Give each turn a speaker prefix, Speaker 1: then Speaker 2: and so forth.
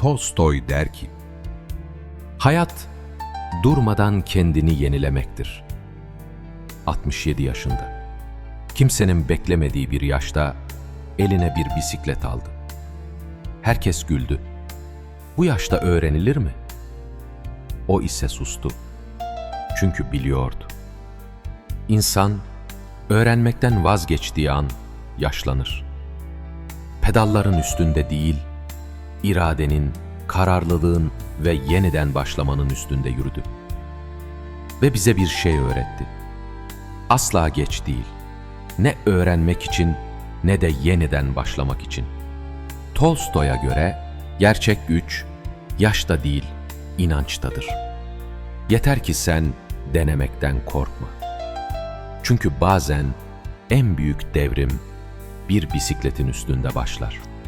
Speaker 1: Tolstoy der ki, Hayat durmadan kendini yenilemektir. 67 yaşında. Kimsenin beklemediği bir yaşta eline bir bisiklet aldı. Herkes güldü. Bu yaşta öğrenilir mi? O ise sustu. Çünkü biliyordu. İnsan öğrenmekten vazgeçtiği an yaşlanır. Pedalların üstünde değil, iradenin, kararlılığın ve yeniden başlamanın üstünde yürüdü. Ve bize bir şey öğretti. Asla geç değil. Ne öğrenmek için ne de yeniden başlamak için. Tolstoy'a göre gerçek güç yaşta değil, inançtadır. Yeter ki sen denemekten korkma. Çünkü bazen en büyük devrim bir bisikletin üstünde başlar.''